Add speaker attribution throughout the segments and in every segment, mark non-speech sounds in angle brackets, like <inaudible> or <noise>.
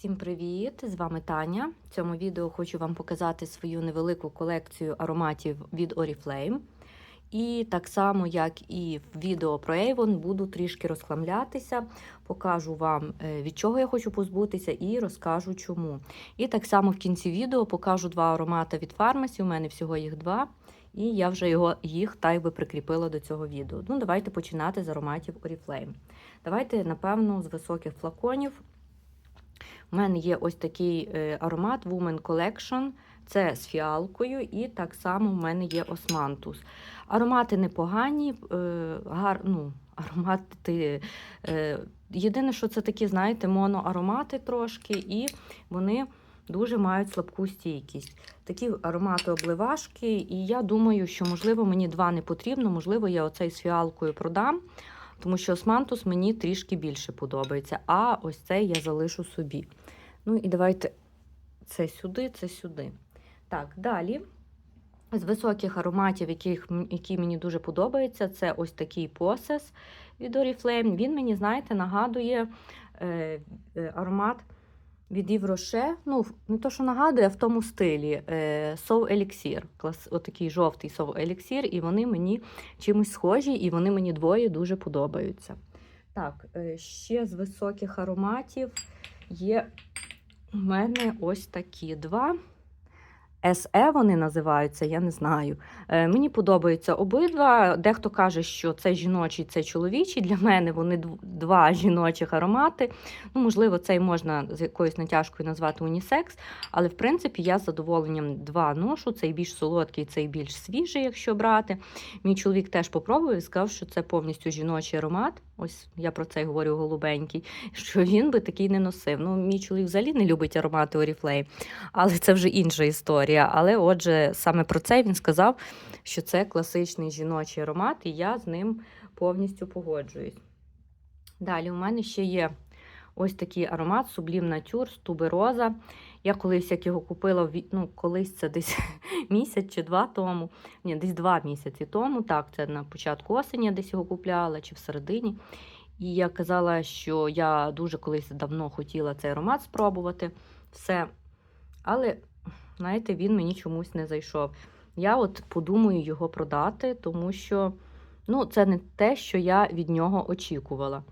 Speaker 1: Всім привіт! З вами Таня. В цьому відео хочу вам показати свою невелику колекцію ароматів від Oriflame. І так само, як і в відео про Avon, буду трішки розхламлятися, покажу вам, е, від чого я хочу позбутися, і розкажу чому. І так само в кінці відео покажу два аромати від Pharmacy, у мене всього їх два. І я вже його, їх та й би прикріпила до цього відео. Ну, давайте починати з ароматів Oriflame. Давайте, напевно, з високих флаконів. У мене є ось такий е, аромат Woman Collection. Це з фіалкою, і так само в мене є османтус. Аромати непогані, е, гар, ну, <laughs> аромати. Е, єдине, що це такі, знаєте, моноаромати трошки, і вони дуже мають слабку стійкість. Такі аромати обливашки, і я думаю, що, можливо, мені два не потрібно, можливо, я оцей з фіалкою продам. Тому що османтус мені трішки більше подобається, а ось цей я залишу собі. Ну і давайте це сюди, це сюди. Так, далі. З високих ароматів, яких, які мені дуже подобаються, це ось такий посес від Oriflame. Він мені, знаєте, нагадує е, е, аромат від Євроше. Ну, не то, що нагадує, а в тому стилі е, Еліксір. Elixir. Клас, отакий жовтий сов еліксір, і вони мені чимось схожі, і вони мені двоє дуже подобаються. Так, е, ще з високих ароматів є у мене ось такі два. SE вони називаються, я не знаю. Е, мені подобаються обидва. Дехто каже, що це жіночий, це чоловічий. Для мене вони два жіночих аромати. Ну, можливо, цей можна з якоюсь натяжкою назвати унісекс, але в принципі я з задоволенням два ношу. Цей більш солодкий, цей більш свіжий, якщо брати. Мій чоловік теж попробував і сказав, що це повністю жіночий аромат. Ось я про це говорю голубенький, що він би такий не носив. Ну, мій чоловік взагалі не любить аромати Oriflame, але це вже інша історія. Але отже, саме про це він сказав, що це класичний жіночий аромат, і я з ним повністю погоджуюсь. Далі у мене ще є ось такий аромат Sublime Nature з тубероза. Я колись як його купила, ну, колись це десь <laughs> місяць чи два тому. Ні, десь два місяці тому. Так, це на початку осені я десь його купляла чи в середині. І я казала, що я дуже колись давно хотіла цей аромат спробувати. Все. Але, знаєте, він мені чомусь не зайшов. Я от подумаю його продати, тому що ну, це не те, що я від нього очікувала.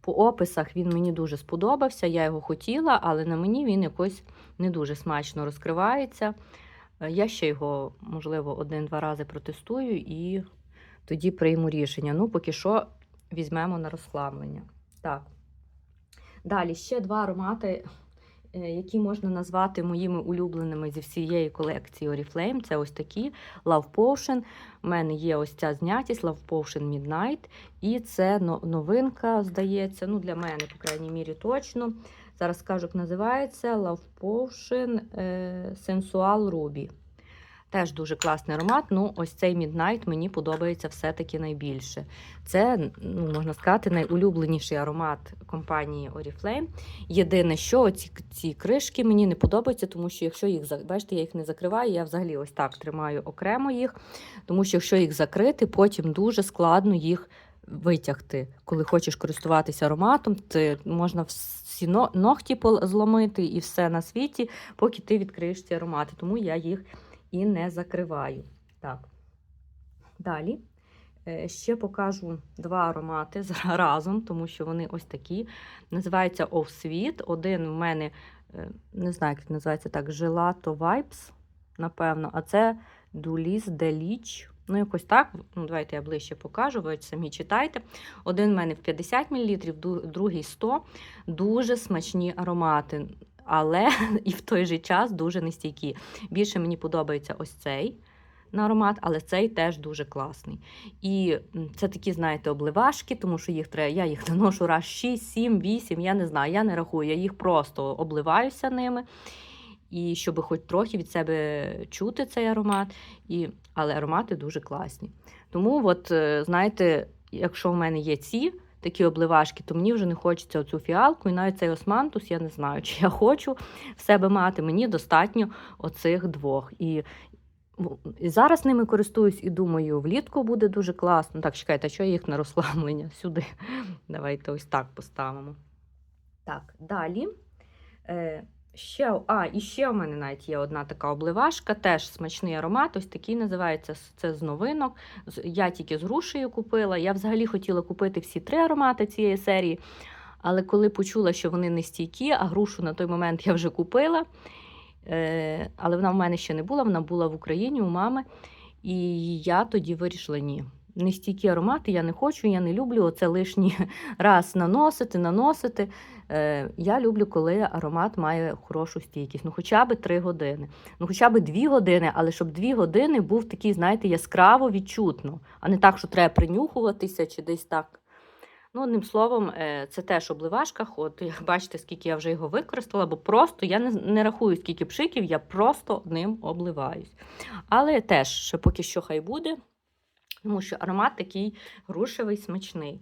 Speaker 1: По описах він мені дуже сподобався, я його хотіла, але на мені він якось не дуже смачно розкривається. Е, Я ще його, можливо, один-два рази протестую і тоді прийму рішення. Ну, поки що візьмемо на розхламлення. Так. Далі ще два аромати, які можна назвати моїми улюбленими зі всієї колекції Oriflame. Це ось такі Love Potion. У мене є ось ця знятість Love Potion Midnight. І це новинка, здається, ну для мене, по крайній мірі, точно. Зараз скажу, як називається Love Potion е, Sensual Ruby. Теж дуже класний аромат. Ну, ось цей Midnight мені подобається все-таки найбільше. Це, ну, можна сказати, найулюбленіший аромат компанії Oriflame. Єдине, що ці, ці кришки мені не подобаються, тому що якщо їх бачите, я їх не закриваю, я взагалі ось так тримаю окремо їх, тому що якщо їх закрити, потім дуже складно їх витягти. Коли хочеш користуватися ароматом, ти можна всі но- ногті зломити і все на світі, поки ти відкриєш ці аромати. Тому я їх і не закриваю. Так. Далі. Е, Ще покажу два аромати <laughs> разом, тому що вони ось такі. Називається Sweet. Один в мене, е, не знаю, як називається так, Gelato Vibes, напевно, а це Dulis Delich. Ну, якось так. Ну, давайте я ближче покажу, ви самі читайте. Один в мене в 50 мл, другий 100. Дуже смачні аромати, але <laughs> і в той же час дуже нестійкі. Більше мені подобається ось цей на аромат, але цей теж дуже класний. І це такі, знаєте, обливашки, тому що їх треба, я їх <laughs> наношу раз 6, 7, 8, я не знаю, я не рахую, я їх просто обливаюся ними. І щоб хоч трохи від себе чути цей аромат, і... але аромати дуже класні. Тому, от, е, знаєте, якщо в мене є ці такі обливашки, то мені вже не хочеться оцю фіалку, і навіть цей османтус, я не знаю, чи я хочу в себе мати. Мені достатньо оцих двох. І Ну, І зараз ними користуюсь і думаю, влітку буде дуже класно. Так, чекайте, а що їх на розслаблення? Сюди. Давайте ось так поставимо. Так, далі. Е, ще, а, і ще у мене навіть є одна така обливашка, теж смачний аромат, ось такий називається. Це з новинок. Я тільки з грушею купила. Я взагалі хотіла купити всі три аромати цієї серії. Але коли почула, що вони не стійкі, а грушу на той момент я вже купила. Е, але вона в мене ще не була, вона була в Україні у мами. І я тоді вирішила ні. Нестійкі аромати я не хочу, я не люблю оце лишній <laughs> раз наносити, наносити. Е, я люблю, коли аромат має хорошу стійкість. Ну, хоча б 3 години. Ну, хоча б 2 години, але щоб 2 години був такий, знаєте, яскраво відчутно, а не так, що треба принюхуватися чи десь так. Ну, одним словом, е, це теж обливашка. От бачите, скільки я вже його використала, бо просто я не, не рахую, скільки пшиків, я просто ним обливаюсь. Але теж ще поки що хай буде, тому що аромат такий грушевий, смачний.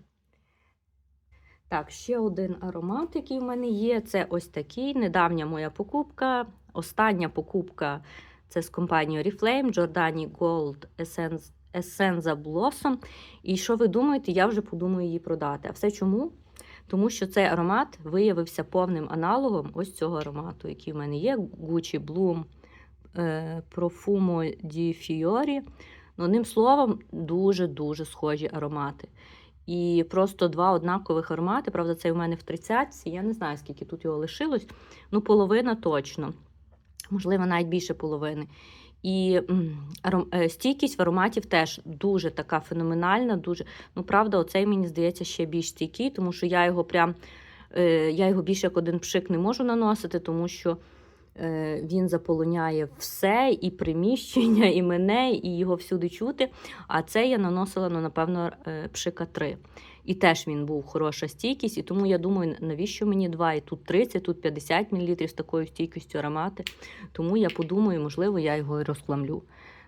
Speaker 1: Так, ще один аромат, який в мене є, це ось такий. Недавня моя покупка. Остання покупка це з компанії Oriflame Giordani Gold Essence, Essenza Blossom. І що ви думаєте, я вже подумаю її продати. А все чому? Тому що цей аромат виявився повним аналогом ось цього аромату, який в мене є. Gucci Bloom е, Profumo di Fiori. Ну, одним словом, дуже-дуже схожі аромати. І просто два однакових аромати. Правда, цей у мене в 30 Я не знаю, скільки тут його лишилось. Ну, половина точно. Можливо, навіть більше половини. І е, стійкість в ароматів теж дуже така феноменальна. Дуже, ну, правда, оцей мені здається ще більш стійкий, тому що я його прям е, я його більше як один пшик не можу наносити, тому що він заполоняє все, і приміщення, і мене, і його всюди чути. А це я наносила, ну, напевно, е, пшика 3. І теж він був хороша стійкість, і тому я думаю, навіщо мені два? І тут 30, тут 50 мл з такою стійкістю аромати. Тому я подумаю, можливо, я його і розхламлю.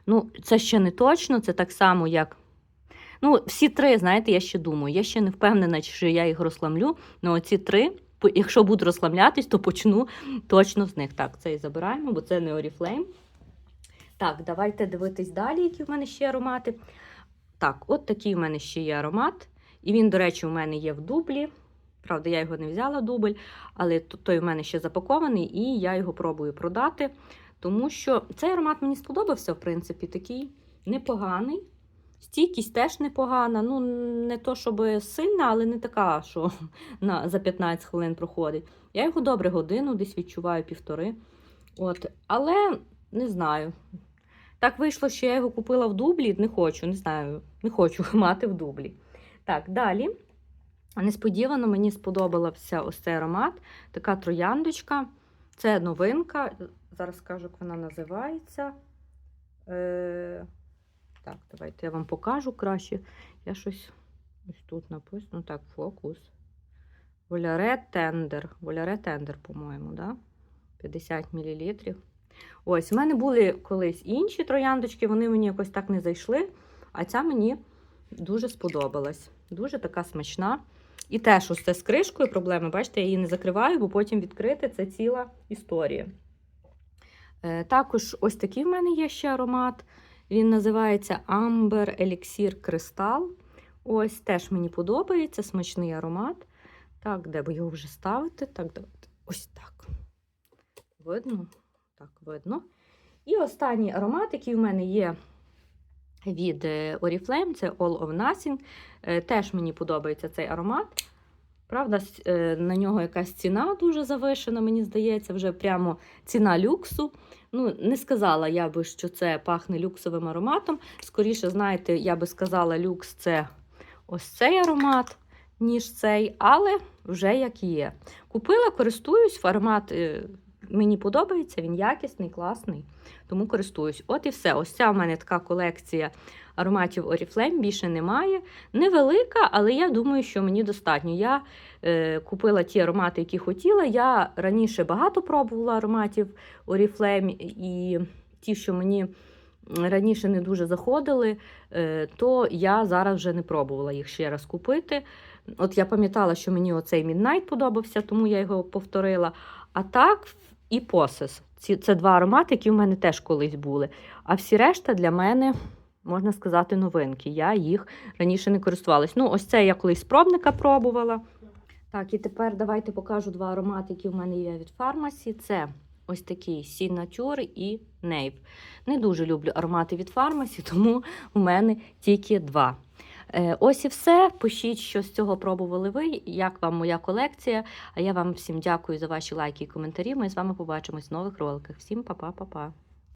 Speaker 1: Ну, це ще не точно, це так само, як. Ну, всі три, знаєте, я ще думаю. Я ще не впевнена, чи я їх розхламлю. але оці три, якщо буду розхламлятись, то почну точно з них. Так, це і забираємо, бо це не Oriflame. Так, давайте дивитись далі, які в мене ще аромати. Так, от такий в мене ще є аромат. І він, до речі, у мене є в дублі. Правда, я його не взяла дубль, але той у мене ще запакований, і я його пробую продати. Тому що цей аромат мені сподобався, в принципі, такий непоганий. Стійкість теж непогана. Ну, не то, щоб сильна, але не така, що <laughs> на, за 15 хвилин проходить. Я його добре годину, десь відчуваю півтори. От. Але не знаю. Так вийшло, що я його купила в дублі. Не хочу, не знаю, не хочу <laughs> мати в дублі. Так, далі. Несподівано мені сподобався ось цей аромат. Така трояндочка. Це новинка. Зараз скажу, як вона називається. Е... Так, давайте я вам покажу краще. Я щось ось тут написано. Так, фокус. Воляре тендер. Воляре тендер, по-моєму, да? 50 мл. Ось, в мене були колись інші трояндочки, вони мені якось так не зайшли. А ця мені дуже сподобалась. Дуже така смачна. І теж ось це з кришкою проблема. Бачите, я її не закриваю, бо потім відкрити це ціла історія. Е, також ось такий в мене є ще аромат. Він називається Amber Elixir Crystal. Ось теж мені подобається смачний аромат. Так, де би його вже ставити? Так, давайте. Ось так. Видно? Так, видно. І останній аромат, який в мене є від е, Oriflame, це All of Nothing. Е, Теж мені подобається цей аромат. Правда, е, на нього якась ціна дуже завишена, мені здається, вже прямо ціна люксу. Ну, не сказала я би, що це пахне люксовим ароматом. Скоріше, знаєте, я би сказала, люкс це ось цей аромат, ніж цей, але вже як є. Купила, користуюсь, аромат е, мені подобається, він якісний, класний, тому користуюсь. От і все. Ось ця в мене така колекція ароматів Oriflame, більше немає. Невелика, але я думаю, що мені достатньо. Я е, купила ті аромати, які хотіла. Я раніше багато пробувала ароматів Oriflame, і ті, що мені раніше не дуже заходили, е, то я зараз вже не пробувала їх ще раз купити. От я пам'ятала, що мені оцей Midnight подобався, тому я його повторила. А так, і Посес. Ці, це два аромати, які в мене теж колись були. А всі решта для мене, можна сказати, новинки. Я їх раніше не користувалась. Ну, ось це я колись з пробника пробувала. Так, і тепер давайте покажу два аромати, які в мене є від фармасі. Це ось такий Сінатюр і Нейв. Не дуже люблю аромати від фармасі, <laughs> тому у мене тільки два. Е, Ось і все. Пишіть, що з цього пробували ви, як вам моя колекція. А я вам всім дякую за ваші лайки і коментарі. Ми з вами побачимось в нових роликах. Всім па-па-па-па.